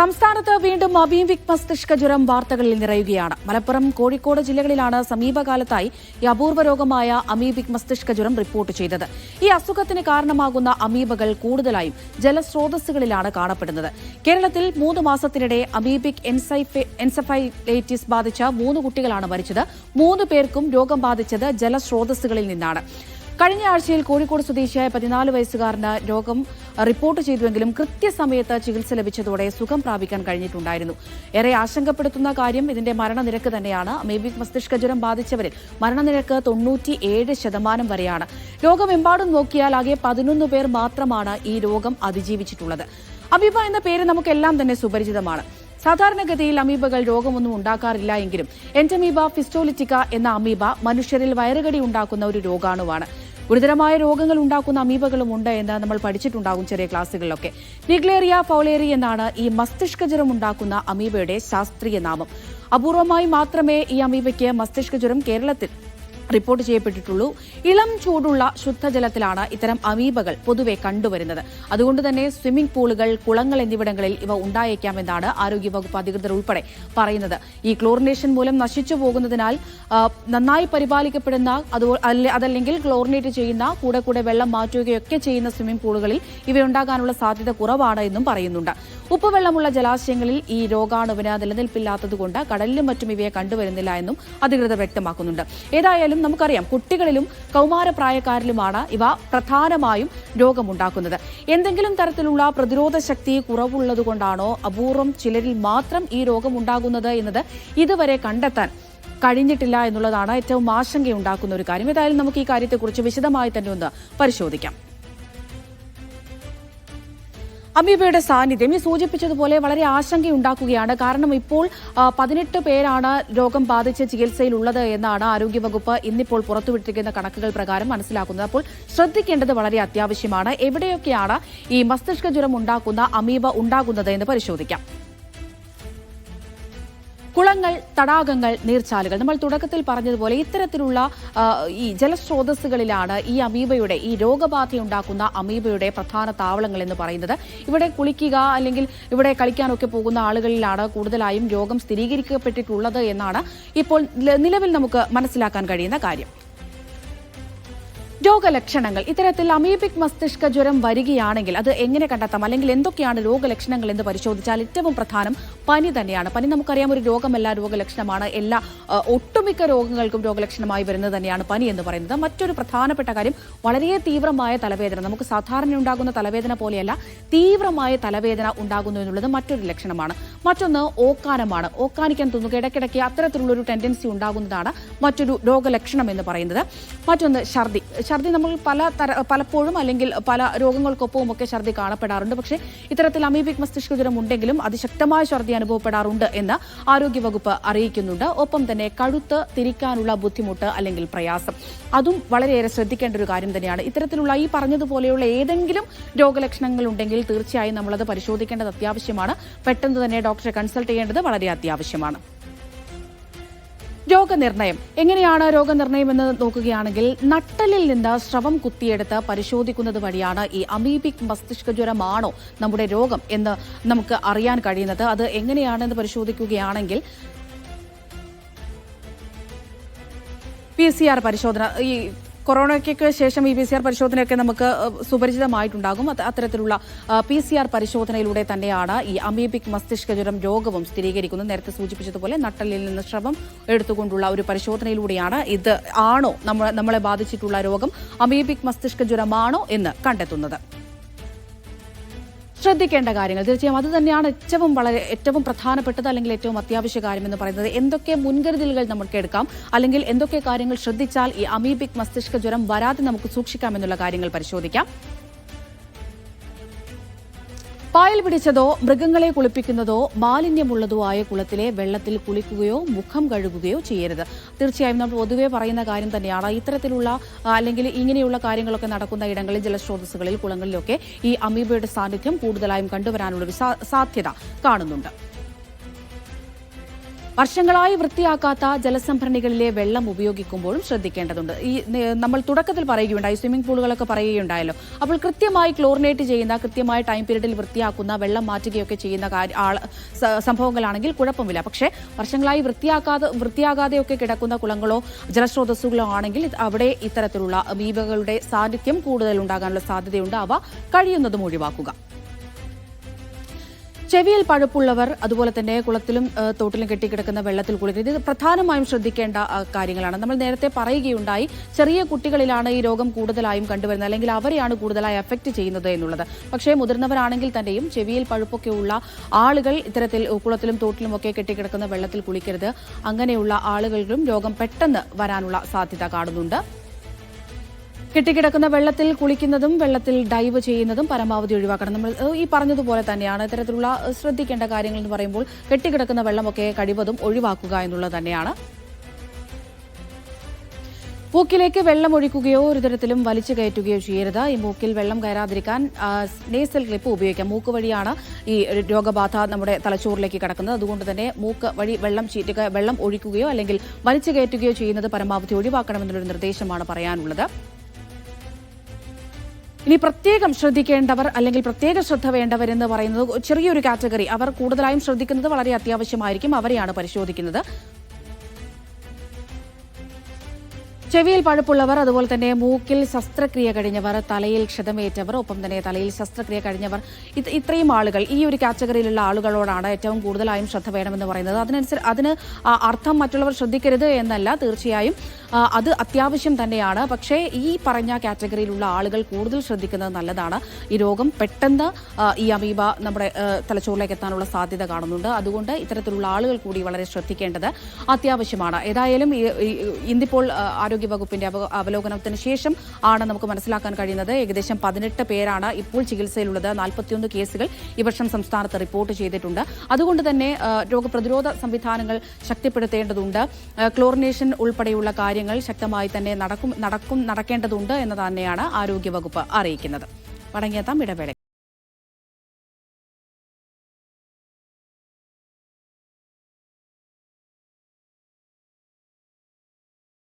സംസ്ഥാനത്ത് വീണ്ടും അമീബിക് മസ്തിഷ്ക ജ്വരം വാർത്തകളിൽ നിറയുകയാണ്. മലപ്പുറം കോഴിക്കോട് ജില്ലകളിലാണ് സമീപകാലത്തായി ഈ അപൂർവ രോഗമായ അമീബിക് മസ്തിഷ്ക ജ്വരം റിപ്പോർട്ട് ചെയ്തത്. ഈ അസുഖത്തിന് കാരണമാകുന്ന അമീബകൾ കൂടുതലായും ജലസ്രോതസ്സുകളിലാണ് കാണപ്പെടുന്നത്. കേരളത്തിൽ മൂന്ന് മാസത്തിനിടെ അമീബിക് എൻസൈഫെ- എൻസഫൈലൈറ്റിസ് ബാധിച്ച മൂന്ന് കുട്ടികളാണ് മരിച്ചത്. മൂന്ന് പേർക്കും രോഗം ബാധിച്ചത് ജലസ്രോതസ്സുകളിൽ നിന്നാണ്. കഴിഞ്ഞ ആഴ്ചയിൽ കോഴിക്കോട് സ്വദേശിയായ പതിനാല് വയസ്സുകാരന് രോഗം റിപ്പോർട്ട് ചെയ്തുവെങ്കിലും കൃത്യസമയത്ത് ചികിത്സ ലഭിച്ചതോടെ സുഖം പ്രാപിക്കാൻ കഴിഞ്ഞിട്ടുണ്ടായിരുന്നു. ഏറെ ആശങ്കപ്പെടുത്തുന്ന കാര്യം ഇതിന്റെ മരണനിരക്ക് തന്നെയാണ്. അമീബിക് മസ്തിഷ്ക ജ്വരം ബാധിച്ചവരിൽ മരണനിരക്ക് തൊണ്ണൂറ്റിയേഴ് ശതമാനം വരെയാണ്. ലോകമെമ്പാടും നോക്കിയാൽ ആകെ പതിനൊന്ന് പേർ മാത്രമാണ് ഈ രോഗം അതിജീവിച്ചിട്ടുള്ളത്. അമീബ എന്ന പേര് നമുക്കെല്ലാം തന്നെ സുപരിചിതമാണ്. സാധാരണഗതിയിൽ അമീബകൾ രോഗമൊന്നും ഉണ്ടാക്കാറില്ല എങ്കിലും എന്റമീബ ഫിസ്റ്റോലിറ്റിക്ക എന്ന അമീബ മനുഷ്യരിൽ വയറുകടി ഉണ്ടാക്കുന്ന ഒരു രോഗാണുവാണ്. ഗുരുതരമായ രോഗങ്ങൾ ഉണ്ടാക്കുന്ന അമീബകളും ഉണ്ട് എന്ന് നമ്മൾ പഠിച്ചിട്ടുണ്ടാകും ചെറിയ ക്ലാസ്സുകളിലൊക്കെ. നിഗ്ലേറിയ ഫൗലേറി എന്നാണ് ഈ മസ്തിഷ്ക ജ്വരം ഉണ്ടാക്കുന്ന അമീബയുടെ ശാസ്ത്രീയ നാമം. അപൂർവമായി മാത്രമേ ഈ അമീബയ്ക്ക് മസ്തിഷ്ക ജ്വരം കേരളത്തിൽ റിപ്പോർട്ട് ചെയ്യപ്പെട്ടിട്ടുള്ളൂ. ഇളം ചൂടുള്ള ശുദ്ധജലത്തിലാണ് ഇത്തരം അമീബകൾ പൊതുവെ കണ്ടുവരുന്നത്. അതുകൊണ്ട് തന്നെ സ്വിമ്മിംഗ് പൂളുകൾ കുളങ്ങൾ എന്നിവിടങ്ങളിൽ ഇവ ഉണ്ടായേക്കാമെന്നാണ് ആരോഗ്യവകുപ്പ് അധികൃതർ ഉൾപ്പെടെ പറയുന്നത്. ഈ ക്ലോറിനേഷൻ മൂലം നശിച്ചു പോകുന്നതിനാൽ നന്നായി പരിപാലിക്കപ്പെടുന്ന അതല്ലെങ്കിൽ ക്ലോറിനേറ്റ് ചെയ്യുന്ന കൂടെ കൂടെ വെള്ളം മാറ്റുകയൊക്കെ ചെയ്യുന്ന സ്വിമ്മിംഗ് പൂളുകളിൽ ഇവയുണ്ടാകാനുള്ള സാധ്യത കുറവാണ് എന്നും പറയുന്നുണ്ട്. ഉപ്പുവെള്ളമുള്ള ജലാശയങ്ങളിൽ ഈ രോഗാണുവിന് നിലനിൽപ്പില്ലാത്തതുകൊണ്ട് കടലിലും മറ്റും ഇവയെ കണ്ടുവരുന്നില്ല എന്നും അധികൃതർ വ്യക്തമാക്കുന്നുണ്ട്. ഏതായാലും നമുക്കറിയാം കുട്ടികളിലും കൗമാരപ്രായക്കാരിലുമാണ് ഇവ പ്രധാനമായും രോഗമുണ്ടാക്കുന്നത്. എന്തെങ്കിലും തരത്തിലുള്ള പ്രതിരോധ ശക്തി കുറവുള്ളതുകൊണ്ടാണോ അപൂർവം ചിലരിൽ മാത്രം ഈ രോഗമുണ്ടാകുന്നത് എന്നത് ഇതുവരെ കണ്ടെത്താൻ കഴിഞ്ഞിട്ടില്ല എന്നുള്ളതാണ് ഏറ്റവും ആശങ്കയുണ്ടാക്കുന്ന ഒരു കാര്യം. ഏതായാലും നമുക്ക് ഈ കാര്യത്തെക്കുറിച്ച് വിശദമായി തന്നെ ഒന്ന് പരിശോധിക്കാം. അമീബയുടെ സാന്നിധ്യം. ഈ സൂചിപ്പിച്ചതുപോലെ വളരെ ആശങ്കയുണ്ടാക്കുകയാണ്. കാരണം ഇപ്പോൾ പതിനെട്ട് പേരാണ് രോഗം ബാധിച്ച് ചികിത്സയിലുള്ളത് എന്നാണ് ആരോഗ്യവകുപ്പ് ഇന്നിപ്പോൾ പുറത്തുവിട്ടിരിക്കുന്ന കണക്കുകൾ പ്രകാരം മനസ്സിലാക്കുന്നത്. അപ്പോൾ ശ്രദ്ധിക്കേണ്ടത് വളരെ അത്യാവശ്യമാണ്. എവിടെയൊക്കെയാണ് ഈ മസ്തിഷ്ക ജ്വരം ഉണ്ടാക്കുന്ന അമീബ ഉണ്ടാകുന്നത് എന്ന് പരിശോധിക്കാം. കുളങ്ങൾ തടാകങ്ങൾ നീർച്ചാലുകൾ. നമ്മൾ തുടക്കത്തിൽ പറഞ്ഞതുപോലെ ഇത്തരത്തിലുള്ള ഈ ജലസ്രോതസ്സുകളിലാണ് ഈ അമീബയുടെ ഈ രോഗബാധയുണ്ടാക്കുന്ന അമീബയുടെ പ്രധാന താവളങ്ങൾ എന്ന് പറയുന്നത്. ഇവിടെ കുളിക്കുക അല്ലെങ്കിൽ ഇവിടെ കളിക്കാനൊക്കെ പോകുന്ന ആളുകളിലാണ് കൂടുതലായും രോഗം സ്ഥിരീകരിക്കപ്പെട്ടിട്ടുള്ളത് എന്നാണ് ഇപ്പോൾ നിലവിൽ നമുക്ക് മനസ്സിലാക്കാൻ കഴിയുന്ന കാര്യം. രോഗലക്ഷണങ്ങൾ. ഇത്തരത്തിൽ അമീബിക് മസ്തിഷ്ക ജ്വരം വരികയാണെങ്കിൽ അത് എങ്ങനെ കണ്ടെത്താം? അല്ലെങ്കിൽ എന്തൊക്കെയാണ് രോഗലക്ഷണങ്ങൾ എന്ന് പരിശോധിച്ചാൽ ഏറ്റവും പ്രധാനം പനി തന്നെയാണ്. പനി നമുക്കറിയാം ഒരു രോഗമല്ല രോഗലക്ഷണമാണ്. എല്ലാ ഒട്ടുമിക്ക രോഗങ്ങൾക്കും രോഗലക്ഷണമായി വരുന്നത് തന്നെയാണ് പനി എന്ന് പറയുന്നത്. മറ്റൊരു പ്രധാനപ്പെട്ട കാര്യം വളരെ തീവ്രമായ തലവേദന. നമുക്ക് സാധാരണ ഉണ്ടാകുന്ന തലവേദന പോലെയല്ല തീവ്രമായ തലവേദന ഉണ്ടാകുന്നു എന്നുള്ളത് മറ്റൊരു ലക്ഷണമാണ്. മറ്റൊന്ന് ഓക്കാനമാണ് ഓക്കാനിക്കാൻ തോന്നുക ഇടയ്ക്കിടയ്ക്ക് അത്തരത്തിലുള്ള ഒരു ടെൻഡൻസി ഉണ്ടാകുന്നതാണ് മറ്റൊരു രോഗലക്ഷണം എന്ന് പറയുന്നത്. മറ്റൊന്ന് ഛർദി. ഛർദി നമ്മൾ പല തര പലപ്പോഴും അല്ലെങ്കിൽ പല രോഗങ്ങൾക്കൊപ്പവും ഒക്കെ ഛർദി കാണപ്പെടാറുണ്ട്. പക്ഷേ ഇത്തരത്തിൽ അമീബിക് മസ്തിഷ്ക ജ്വരം ഉണ്ടെങ്കിലും അതിശക്തമായ ഛർദി അനുഭവപ്പെടാറുണ്ട് എന്ന് ആരോഗ്യവകുപ്പ് അറിയിക്കുന്നുണ്ട്. ഒപ്പം തന്നെ കഴുത്ത് തിരിക്കാനുള്ള ബുദ്ധിമുട്ട് അല്ലെങ്കിൽ പ്രയാസം. അതും വളരെയേറെ ശ്രദ്ധിക്കേണ്ട ഒരു കാര്യം തന്നെയാണ്. ഇത്തരത്തിലുള്ള ഈ പറഞ്ഞതുപോലെയുള്ള ഏതെങ്കിലും രോഗലക്ഷണങ്ങൾ ഉണ്ടെങ്കിൽ തീർച്ചയായും നമ്മളത് പരിശോധിക്കേണ്ടത് അത്യാവശ്യമാണ്. പെട്ടെന്ന് തന്നെ ഡോക്ടറെ കൺസൾട്ട് ചെയ്യേണ്ടത് വളരെ അത്യാവശ്യമാണ്. രോഗനിർണയം. എങ്ങനെയാണ് രോഗനിർണയം എന്ന് നോക്കുകയാണെങ്കിൽ നട്ടലിൽ നിന്ന് സ്രവം കുത്തിയെടുത്ത് പരിശോധിക്കുന്നത് വഴിയാണ് ഈ അമീബിക് മസ്തിഷ്ക ജ്വരമാണോ നമ്മുടെ രോഗം എന്ന് നമുക്ക് അറിയാൻ കഴിയുന്നത്. അത് എങ്ങനെയാണെന്ന് പരിശോധിക്കുകയാണെങ്കിൽ പി സി ആർ പരിശോധന ഈ കൊറോണയ്ക്ക് ശേഷം ഈ പി സി ആർ പരിശോധനയൊക്കെ നമുക്ക് സുപരിചിതമായിട്ടുണ്ടാകും. അത് അത്തരത്തിലുള്ള പി സി ആർ പരിശോധനയിലൂടെ തന്നെയാണ് ഈ അമീബിക് മസ്തിഷ്ക ജ്വരം രോഗവും സ്ഥിരീകരിക്കുന്നത്. നേരത്തെ സൂചിപ്പിച്ചതുപോലെ നട്ടലിൽ നിന്ന് ശ്രവം എടുത്തുകൊണ്ടുള്ള ഒരു പരിശോധനയിലൂടെയാണ് ഇത് ആണോ നമ്മളെ ബാധിച്ചിട്ടുള്ള രോഗം അമീബിക് മസ്തിഷ്ക ജ്വരമാണോ എന്ന് കണ്ടെത്തുന്നത്. ശ്രദ്ധിക്കേണ്ട കാര്യങ്ങൾ. തീർച്ചയായും അത് തന്നെയാണ് ഏറ്റവും വളരെ ഏറ്റവും പ്രധാനപ്പെട്ടത് അല്ലെങ്കിൽ ഏറ്റവും അത്യാവശ്യ കാര്യം എന്ന് പറയുന്നത്. എന്തൊക്കെ മുൻകരുതലുകൾ നമുക്ക് എടുക്കാം? അല്ലെങ്കിൽ എന്തൊക്കെ കാര്യങ്ങൾ ശ്രദ്ധിച്ചാൽ ഈ അമീബിക് മസ്തിഷ്ക ജ്വരം വരാതെ നമുക്ക് സൂക്ഷിക്കാം എന്നുള്ള കാര്യങ്ങൾ പരിശോധിക്കാം. പായൽ പിടിച്ചതോ മൃഗങ്ങളെ കുളിപ്പിക്കുന്നതോ മാലിന്യമുള്ളതോ ആയ കുളത്തിലെ വെള്ളത്തിൽ കുളിക്കുകയോ മുഖം കഴുകുകയോ ചെയ്യരുത്. തീർച്ചയായും നമ്മൾ പൊതുവെ പറയുന്ന കാര്യം തന്നെയാണ്. ഇത്തരത്തിലുള്ള അല്ലെങ്കിൽ ഇങ്ങനെയുള്ള കാര്യങ്ങളൊക്കെ നടക്കുന്ന ഇടങ്ങളിൽ ജലസ്രോതസ്സുകളിൽ കുളങ്ങളിലൊക്കെ ഈ അമീബയുടെ സാന്നിധ്യം കൂടുതലായും കണ്ടുവരാനുള്ളൊരു സാ- സാധ്യത കാണുന്നുണ്ട്. വർഷങ്ങളായി വൃത്തിയാക്കാത്ത ജലസംഭരണികളിലെ വെള്ളം ഉപയോഗിക്കുമ്പോഴും ശ്രദ്ധിക്കേണ്ടതുണ്ട്. ഈ നമ്മൾ തുടക്കത്തിൽ പറയുകയുണ്ടായി സ്വിമ്മിംഗ് പൂളുകളൊക്കെ പറയുകയുണ്ടായല്ലോ. അപ്പോൾ കൃത്യമായി ക്ലോറിനേറ്റ് ചെയ്യുന്ന കൃത്യമായ ടൈം പീരീഡിൽ വൃത്തിയാക്കുന്ന വെള്ളം മാറ്റുകയൊക്കെ ചെയ്യുന്ന സംഭവങ്ങളാണെങ്കിൽ കുഴപ്പമില്ല. പക്ഷേ വർഷങ്ങളായി വൃത്തിയാക്കാതെ വൃത്തിയാകാതെയൊക്കെ കിടക്കുന്ന കുളങ്ങളോ ജലസ്രോതസ്സുകളോ ആണെങ്കിൽ അവിടെ ഇത്തരത്തിലുള്ള അമീബകളുടെ സാന്നിധ്യം കൂടുതൽ ഉണ്ടാകാനുള്ള സാധ്യതയുണ്ട്. അവ കഴിയുന്നതും ഒഴിവാക്കുക. ചെവിയിൽ പഴുപ്പുള്ളവർ അതുപോലെ തന്നെ കുളത്തിലും തോട്ടിലും കെട്ടിക്കിടക്കുന്ന വെള്ളത്തിൽ കുളിക്കുന്നത്. ഇത് പ്രധാനമായും ശ്രദ്ധിക്കേണ്ട കാര്യങ്ങളാണ്. നമ്മൾ നേരത്തെ പറയുകയുണ്ടായി ചെറിയ കുട്ടികളിലാണ് ഈ രോഗം കൂടുതലായും കണ്ടുവരുന്നത് അല്ലെങ്കിൽ അവരെയാണ് കൂടുതലായി എഫക്റ്റ് ചെയ്യുന്നത് എന്നുള്ളത്. പക്ഷേ മുതിർന്നവരാണെങ്കിൽ തന്നെയും ചെവിയിൽ പഴുപ്പൊക്കെ ഉള്ള ആളുകൾ ഇത്തരത്തിൽ കുളത്തിലും തോട്ടിലും ഒക്കെ കെട്ടിക്കിടക്കുന്ന വെള്ളത്തിൽ കുളിക്കരുത്. അങ്ങനെയുള്ള ആളുകളിലും രോഗം പെട്ടെന്ന് വരാനുള്ള സാധ്യത കാണുന്നുണ്ട്. കെട്ടിക്കിടക്കുന്ന വെള്ളത്തിൽ കുളിക്കുന്നതും വെള്ളത്തിൽ ഡൈവ് ചെയ്യുന്നതും പരമാവധി ഒഴിവാക്കണം. നമ്മൾ ഈ പറഞ്ഞതുപോലെ തന്നെയാണ് ഇത്തരത്തിലുള്ള ശ്രദ്ധിക്കേണ്ട കാര്യങ്ങൾ എന്ന് പറയുമ്പോൾ കെട്ടിക്കിടക്കുന്ന വെള്ളമൊക്കെ കഴിവതും ഒഴിവാക്കുക എന്നുള്ളത് തന്നെയാണ്. മൂക്കിലേക്ക് വെള്ളം ഒഴിക്കുകയോ ഒരു തരത്തിലും വലിച്ചു കയറ്റുകയോ ചെയ്യരുത്. ഈ മൂക്കിൽ വെള്ളം കയറാതിരിക്കാൻ നേസൽ ക്ലിപ്പ് ഉപയോഗിക്കാം. മൂക്ക് വഴിയാണ് ഈ രോഗബാധ നമ്മുടെ തലച്ചോറിലേക്ക് കടക്കുന്നത്. അതുകൊണ്ട് തന്നെ മൂക്ക് വഴി വെള്ളം ചീറ്റുക വെള്ളം ഒഴിക്കുകയോ അല്ലെങ്കിൽ വലിച്ചു കയറ്റുകയോ ചെയ്യുന്നത് പരമാവധി ഒഴിവാക്കണമെന്നുള്ളൊരു നിർദ്ദേശമാണ് പറയാനുള്ളത്. ഇനി പ്രത്യേകം ശ്രദ്ധിക്കേണ്ടവർ അല്ലെങ്കിൽ പ്രത്യേക ശ്രദ്ധ വേണ്ടവരെന്ന് പറയുന്നത് ചെറിയൊരു കാറ്റഗറി. അവർ കൂടുതലായും ശ്രദ്ധിക്കുന്നത് വളരെ അത്യാവശ്യമായിരിക്കും. അവരെയാണ് പരിശോധിക്കുന്നത്. ചെവിയിൽ പഴുപ്പുള്ളവർ അതുപോലെ തന്നെ മൂക്കിൽ ശസ്ത്രക്രിയ കഴിഞ്ഞവർ തലയിൽ ക്ഷതമേറ്റവർ ഒപ്പം തന്നെ തലയിൽ ശസ്ത്രക്രിയ കഴിഞ്ഞവർ ഇത്രയും ആളുകൾ ഈ ഒരു കാറ്റഗറിയിലുള്ള ആളുകളോടാണ് ഏറ്റവും കൂടുതലായും ശ്രദ്ധ വേണമെന്ന് പറയുന്നത്. അതിനനുസരിച്ച് അതിന് അർത്ഥം മറ്റുള്ളവർ ശ്രദ്ധിക്കരുത് എന്നല്ല തീർച്ചയായും അത് അത്യാവശ്യം തന്നെയാണ്. പക്ഷേ ഈ പറഞ്ഞ കാറ്റഗറിയിലുള്ള ആളുകൾ കൂടുതൽ ശ്രദ്ധിക്കുന്നത് നല്ലതാണ്. ഈ രോഗം പെട്ടെന്ന് ഈ അമീബ നമ്മുടെ തലച്ചോറിലേക്ക് എത്താനുള്ള സാധ്യത കാണുന്നുണ്ട്. അതുകൊണ്ട് ഇത്തരത്തിലുള്ള ആളുകൾ കൂടി വളരെ ശ്രദ്ധിക്കേണ്ടത് അത്യാവശ്യമാണ്. ഏതായാലും ഇന്നിപ്പോൾ ആരോഗ്യവകുപ്പിന്റെ അവലോകനത്തിന് ശേഷം ആണ് നമുക്ക് മനസ്സിലാക്കാൻ കഴിയുന്നത്. ഏകദേശം പതിനെട്ട് പേരാണ് ഇപ്പോൾ ചികിത്സയിലുള്ളത്. നാൽപ്പത്തിയൊന്ന് കേസുകൾ ഈ വർഷം സംസ്ഥാനത്ത് റിപ്പോർട്ട് ചെയ്തിട്ടുണ്ട്. അതുകൊണ്ട് തന്നെ രോഗപ്രതിരോധ സംവിധാനങ്ങൾ ശക്തിപ്പെടുത്തേണ്ടതുണ്ട്. ക്ലോറിനേഷൻ ഉൾപ്പെടെയുള്ള കാര്യങ്ങൾ ശക്തമായി തന്നെ നടക്കും നടക്കും നടക്കേണ്ടതുണ്ട് എന്ന് തന്നെയാണ് ആരോഗ്യവകുപ്പ് അറിയിക്കുന്നത്. മടങ്ങിയെത്താം ഇടവേള